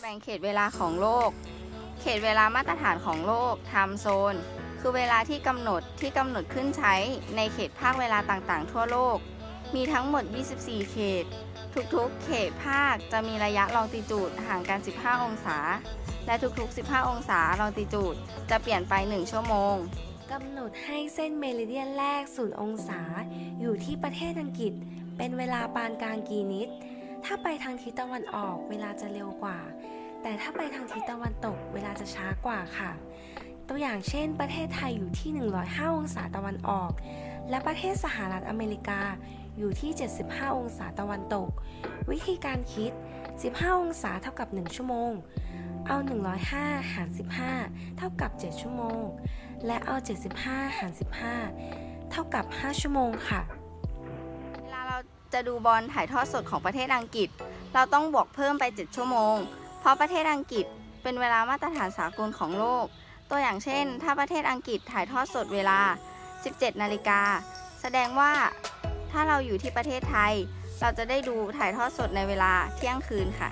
แบ่งเขตเวลาของโลก เขตเวลามาตรฐานของโลก time zone คือเวลาที่กำหนดที่กำหนดขึ้นใช้ในเขตภาคเวลาต่างๆ ทั่วโลก มีทั้งหมด 24 เขต ทุกๆ เขตภาคจะมีระยะลองติจูดห่างกัน 15 องศา และทุกๆ 15 องศาลองติจูดจะเปลี่ยนไป 1 ชั่วโมงกำหนดให้เส้นเมริเดียนแรกศูนย์องศา อยู่ที่ประเทศอังกฤษ เป็นเวลาปานกลางกีนิด ถ้าไปทางทิศตะวันออกเวลาจะเร็วกว่า แต่ถ้าไปทางทิศตะวันตกเวลาจะช้ากว่าค่ะ ตัวอย่างเช่น ประเทศไทยอยู่ที่ 105 องศาตะวันออก และประเทศสหรัฐอเมริกาอยู่ที่ 75 องศาตะวันตก วิธีการคิด 15 องศาเท่ากับ 1 ชั่วโมง เอา 105 หาร 15 เท่ากับ 7 ชั่วโมง และเอา 75 หาร 15 เท่ากับ 5 ชั่วโมงค่ะ เวลาเราจะดูบอลถ่ายทอดสดของประเทศอังกฤษ เราต้องบวกเพิ่มไป 7 ชั่วโมง เพราะประเทศอังกฤษเป็นเวลามาตรฐานสากลของโลก ตัวอย่างเช่น ถ้าประเทศอังกฤษถ่ายทอดสดเวลา 17 นาฬิกา แสดงว่าถ้าเราอยู่ที่ประเทศไทย เราจะได้ดูถ่ายทอดสดในเวลาเที่ยงคืนค่ะ